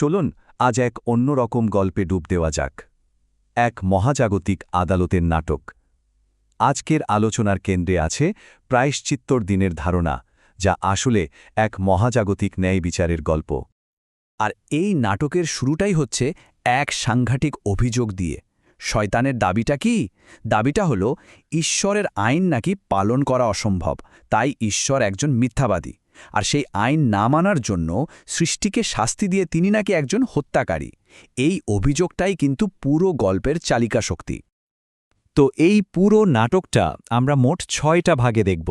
চলুন আজ এক অন্যরকম গল্পে ডুব দেওয়া যাক। এক মহাজাগতিক আদালতের নাটক। আজকের আলোচনার কেন্দ্রে আছে প্রায়শ্চিত্তর দিনের ধারণা, যা আসলে এক মহাজাগতিক ন্যায় বিচারের গল্প। আর এই নাটকের শুরুটাই হচ্ছে এক সাংঘাতিক অভিযোগ দিয়ে। শয়তানের দাবিটা কি? দাবিটা হলো, ঈশ্বরের আইন নাকি পালন করা অসম্ভব, তাই ঈশ্বর একজন মিথ্যাবাদী। আর সেই আইন না মানার জন্য সৃষ্টিকে শাস্তি দিয়ে তিনি নাকি একজন হত্যাকারী। এই অভিযোগটাই কিন্তু পুরো গল্পের চালিকা শক্তি। তো এই পুরো নাটকটা আমরা মোট ছয়টা ভাগে দেখব।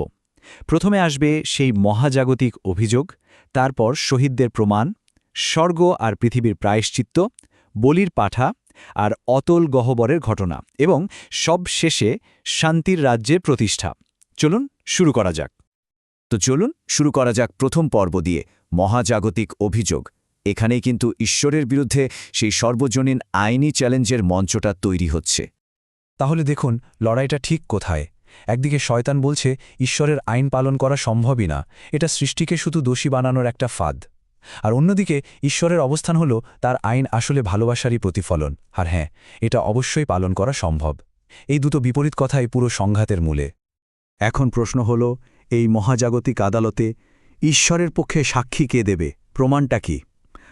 প্রথমে আসবে সেই মহাজাগতিক অভিযোগ, তারপর শহীদদের প্রমাণ, স্বর্গ আর পৃথিবীর প্রায়শ্চিত্ত, বলির পাঠা আর অতল গহ্বরের ঘটনা এবং সব শেষে শান্তির রাজ্যের প্রতিষ্ঠা। চলুন শুরু করা যাক। তো চলুন শুরু করা যাক প্রথম পর্ব দিয়ে। মহাজাগতিক অভিযোগ। এখানেই কিন্তু ঈশ্বরের বিরুদ্ধে সেই সর্বজনীন আইনি চ্যালেঞ্জের মঞ্চটা তৈরি হচ্ছে। তাহলে দেখুন লড়াইটা ঠিক কোথায়? একদিকে শয়তান বলছে ঈশ্বরের আইন পালন করা সম্ভবই না এটা সৃষ্টিকে শুধু দোষী বানানোর একটা ফাঁদ। আর অন্যদিকে ঈশ্বরের অবস্থান হল তার আইন আসলে ভালোবাসারই প্রতিফলন। আর হ্যাঁ এটা অবশ্যই পালন করা সম্ভব। এই দুটো বিপরীত কথাই পুরো সংঘাতের মূলে। এখন প্রশ্ন হল এই মহাজাগতিক আদালতে ঈশ্বরের পক্ষে সাক্ষী কে দেবে, প্রমাণটা কি?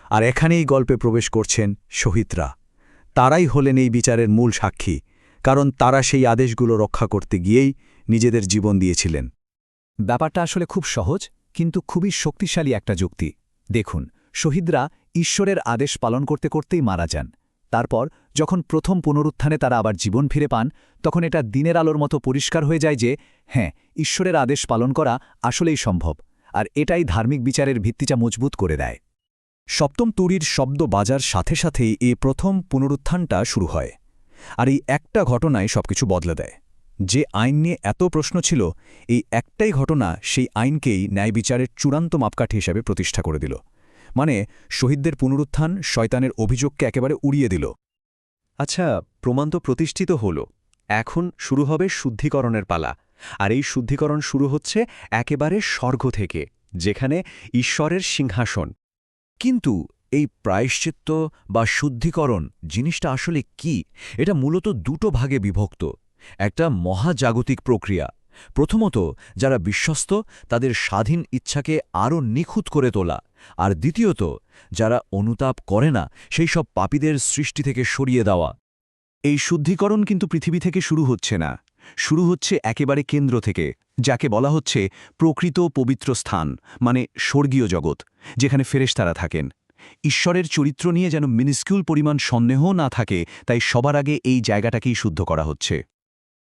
আর এখানেই গল্পে প্রবেশ করছেন শহীদরা। তারাই হলেন এই বিচারের মূল সাক্ষী, কারণ তারা সেই আদেশগুলো রক্ষা করতে গিয়েই নিজেদের জীবন দিয়েছিলেন। ব্যাপারটা আসলে খুব সহজ, কিন্তু খুবই শক্তিশালী একটা যুক্তি। দেখুন, শহীদরা ঈশ্বরের আদেশ পালন করতে করতেই মারা যান। তারপর, যখন প্রথম পুনরুত্থানে তারা আবার জীবন ফিরে পান, তখন এটা দিনের আলোর মতো পরিষ্কার হয়ে যায় যে হ্যাঁ ঈশ্বরের আদেশ পালন করা আসলেই সম্ভব, আর এটাই ধার্মিক বিচারের ভিত্তিটা মজবুত করে দেয়। সপ্তম তুরির শব্দ বাজার সাথে সাথেই এ প্রথম পুনরুত্থানটা শুরু হয়, আর এই একটা ঘটনায় সবকিছু বদলে দেয়। যে আইন নিয়ে এত প্রশ্ন ছিল, এই একটাই ঘটনা সেই আইনকেই ন্যায় বিচারের চূড়ান্ত মাপকাঠি হিসাবে প্রতিষ্ঠা করে দিল। মানে শহীদদের পুনরুত্থান শয়তানের অভিযোগকে একেবারে উড়িয়ে দিল। আচ্ছা প্রমাণ তো প্রতিষ্ঠিত হল। এখন শুরু হবে শুদ্ধিকরণের পালা। আর এই শুদ্ধিকরণ শুরু হচ্ছে একেবারে স্বর্গ থেকে, যেখানে ঈশ্বরের সিংহাসন। কিন্তু এই প্রায়শ্চিত্ত বা শুদ্ধিকরণ জিনিসটা আসলে কি? এটা মূলত দুটো ভাগে বিভক্ত। একটা মহাজাগতিক প্রক্রিয়া প্রথমত, যারা বিশ্বস্ত, তাদের স্বাধীন ইচ্ছাকে আরও নিখুঁত করে তোলা। আর দ্বিতীয়ত, যারা অনুতাপ করে না, সেই সব পাপীদের সৃষ্টি থেকে সরিয়ে দেওয়া। এই শুদ্ধিকরণ কিন্তু পৃথিবী থেকে শুরু হচ্ছে না। শুরু হচ্ছে একেবারে কেন্দ্র থেকে, যাকে বলা হচ্ছে প্রকৃত পবিত্র স্থান মানে স্বর্গীয় জগৎ, যেখানে ফেরেশতারা থাকেন। ঈশ্বরের চরিত্র নিয়ে যেন মিনিস্কিউল পরিমাণ সন্দেহ না থাকে, তাই সবার আগে এই জায়গাটাকেই শুদ্ধ করা হচ্ছে।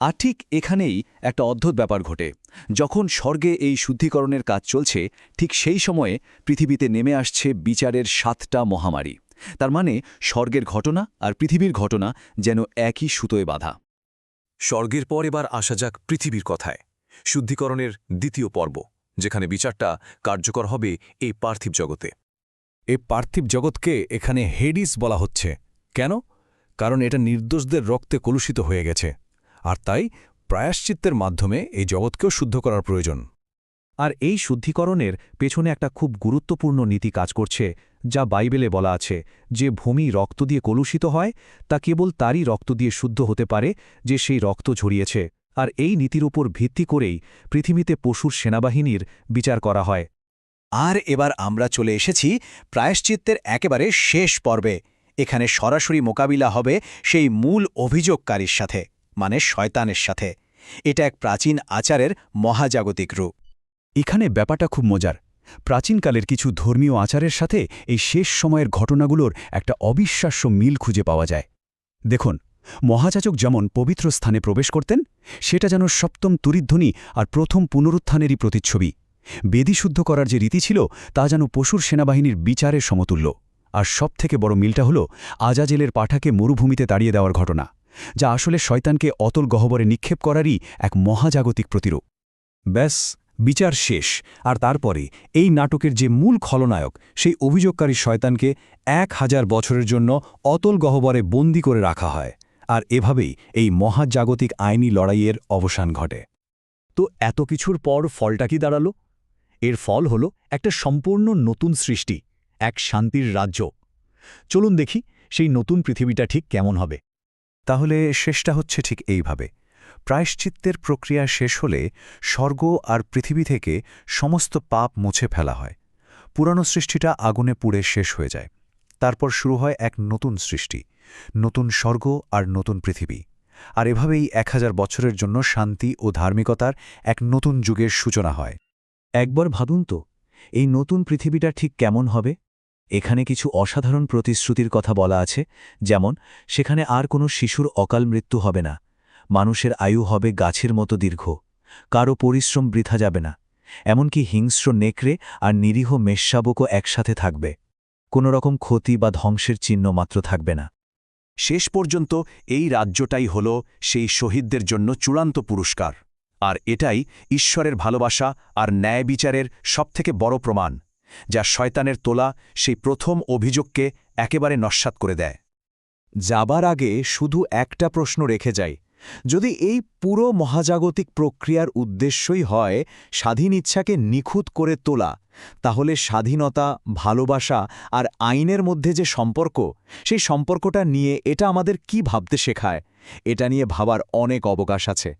আর ঠিক এখানেই একটা অদ্ভুত ব্যাপার ঘটে। যখন স্বর্গে এই শুদ্ধিকরণের কাজ চলছে, ঠিক সেই সময়ে পৃথিবীতে নেমে আসছে বিচারের সাতটা মহামারী। তার মানে স্বর্গের ঘটনা আর পৃথিবীর ঘটনা যেন একই সুতোয় বাঁধা। স্বর্গের পর এবার আসা যাক পৃথিবীর কথায়। শুদ্ধিকরণের দ্বিতীয় পর্ব, যেখানে বিচারটা কার্যকর হবে এই পার্থিব জগতে। এ পার্থিব জগৎকে এখানে হেডিস বলা হচ্ছে। কেন? কারণ এটা নির্দোষদের রক্তে কলুষিত হয়ে গেছে। আর তাই প্রায়শ্চিত্তের মাধ্যমে এই জগৎকেও শুদ্ধ করার প্রয়োজন। আর এই শুদ্ধিকরণের পেছনে একটা খুব গুরুত্বপূর্ণ নীতি কাজ করছে, যা বাইবেলে বলা আছে, যে ভূমি রক্ত দিয়ে কলুষিত হয়, তা কেবল তারই রক্ত দিয়ে শুদ্ধ হতে পারে, যে সেই রক্ত ঝরিয়েছে। আর এই নীতির উপর ভিত্তি করেই পৃথিবীতে পশুর সেনাবাহিনীর বিচার করা হয়। আর এবার আমরা চলে এসেছি প্রায়শ্চিত্তের একেবারে শেষ পর্বে। এখানে সরাসরি মোকাবিলা হবে সেই মূল অভিযোগকারীর সাথে। মানে শয়তানের সাথে। এটা এক প্রাচীন আচারের মহাজাগতিক রূপ। এখানে ব্যাপারটা খুব মজার। প্রাচীনকালের কিছু ধর্মীয় আচারের সাথে এই শেষ সময়ের ঘটনাগুলোর একটা অবিশ্বাস্য মিল খুঁজে পাওয়া যায়। দেখুন মহাযাচক যেমন পবিত্র স্থানে প্রবেশ করতেন, সেটা যেন সপ্তম তুরিধ্বনি আর প্রথম পুনরুত্থানেরই প্রতিচ্ছবি। বেদি শুদ্ধ করার যে রীতি ছিল, তা যেন পশুর সেনাবাহিনীর বিচারের সমতুল্য। আর সবথেকে বড় মিলটা হল, আজাজেলের পাঠাকে মরুভূমিতে তাড়িয়ে দেওয়ার ঘটনা। যা আসলে শয়তানকে অতল গহ্বরে নিক্ষেপ করারই এক মহাজাগতিক প্রতিরূপ। ব্যাস, বিচার শেষ। আর তারপরে এই নাটকের যে মূল খলনায়ক, সেই অভিযোগকারী শয়তানকে এক হাজার বছরের জন্য অতল গহ্বরে বন্দি করে রাখা হয়। আর এভাবেই এই মহাজাগতিক আইনি লড়াইয়ের অবসান ঘটে। তো এত কিছুর পর ফলটা কি দাঁড়াল? এর ফল হল একটা সম্পূর্ণ নতুন সৃষ্টি, এক শান্তির রাজ্য। চলুন দেখি সেই নতুন পৃথিবীটা ঠিক কেমন হবে। তাহলে শেষটা হচ্ছে ঠিক এইভাবে। প্রায়শ্চিত্তের প্রক্রিয়া শেষ হলে স্বর্গ আর পৃথিবী থেকে সমস্ত পাপ মুছে ফেলা হয়। পুরানো সৃষ্টিটা আগুনে পুড়ে শেষ হয়ে যায়। তারপর শুরু হয় এক নতুন সৃষ্টি, নতুন স্বর্গ আর নতুন পৃথিবী। আর এভাবেই এক হাজার বছরের জন্য শান্তি ও ধার্মিকতার এক নতুন যুগের সূচনা হয়। একবার ভাবুন তো, এই নতুন পৃথিবীটা ঠিক কেমন হবে? এখানে কিছু অসাধারণ প্রতিশ্রুতির কথা বলা আছে, যেমন, সেখানে আর কোনো শিশুর অকাল মৃত্যু হবে না, মানুষের আয়ু হবে গাছের মতো দীর্ঘ কারও পরিশ্রম বৃথা যাবে না, এমনকি হিংস্র নেকড়ে আর নিরীহ মেষশাবকও একসাথে থাকবে, কোনো রকম ক্ষতি বা ধ্বংসের চিহ্ন মাত্র থাকবে না। শেষ পর্যন্ত এই রাজ্যটাই হল সেই শহীদদের জন্য চূড়ান্ত পুরস্কার, আর এটাই ঈশ্বরের ভালোবাসা আর ন্যায় বিচারের সবথেকে বড় প্রমাণ। যা শয়তানের তোলা সেই প্রথম অভিযোগকে একেবারে নস্বাত করে দেয়। যাবার আগে শুধু একটা প্রশ্ন রেখে যাই। যদি এই পুরো মহাজাগতিক প্রক্রিয়ার উদ্দেশ্যই হয় স্বাধীন ইচ্ছাকে নিখুঁত করে তোলা, তাহলে স্বাধীনতা, ভালোবাসা আর আইনের মধ্যে যে সম্পর্ক, সেই সম্পর্কটা নিয়ে এটা আমাদের কি ভাবতে শেখায়, এটা নিয়ে ভাবার অনেক অবকাশ আছে।